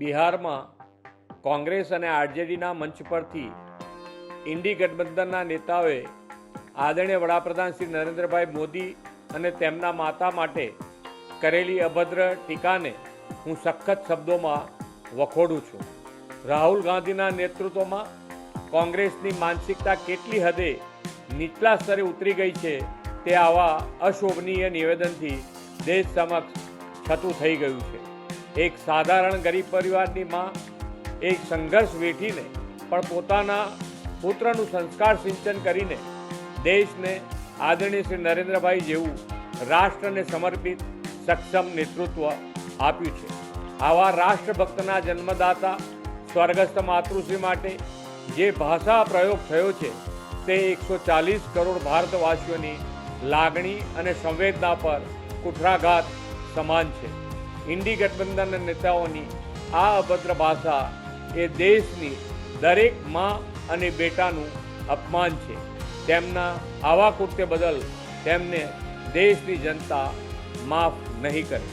બિહારમાં કોંગ્રેસ અને આરજેડીના મંચ પરથી ઇન્ડી ગઠબંધનના નેતાઓએ આદરણીય વડાપ્રધાન શ્રી નરેન્દ્રભાઈ મોદી અને તેમના માતા માટે કરેલી અભદ્ર ટીકાને હું સખત શબ્દોમાં વખોડું છું. રાહુલ ગાંધીના નેતૃત્વમાં કોંગ્રેસની માનસિકતા કેટલી હદે નીચલા સ્તરે ઉતરી ગઈ છે તે આવા અશોભનીય નિવેદનથી દેશ સમક્ષ છતું થઈ ગયું છે. એક સાધારણ ગરીબ પરિવારની માં, એક સંઘર્ષ વેઠીને, પણ પોતાના પુત્રનું સંસ્કાર સિંચન કરીને દેશને આદરણીય શ્રી નરેન્દ્રભાઈ જેવું રાષ્ટ્રને સમર્પિત સક્ષમ નેતૃત્વ આપ્યું છે. આવા રાષ્ટ્રભક્તના જન્મદાતા, સ્વર્ગસ્થ માતૃશ્રી માટે જે ભાષા પ્રયોગ થયો છે, તે એકસો ચાલીસ કરોડ ભારતવાસીઓની લાગણી અને સંવેદના પર કુઠરાઘાત સમાન છે. ઇન્ડી ગઠબંધનના નેતાઓની આ અભદ્ર ભાષા એ દેશની દરેકમાં અને બેટાનું અપમાન છે. તેમના આવા કૃત્ય બદલ તેમને દેશની જનતા માફ નહીં કરે.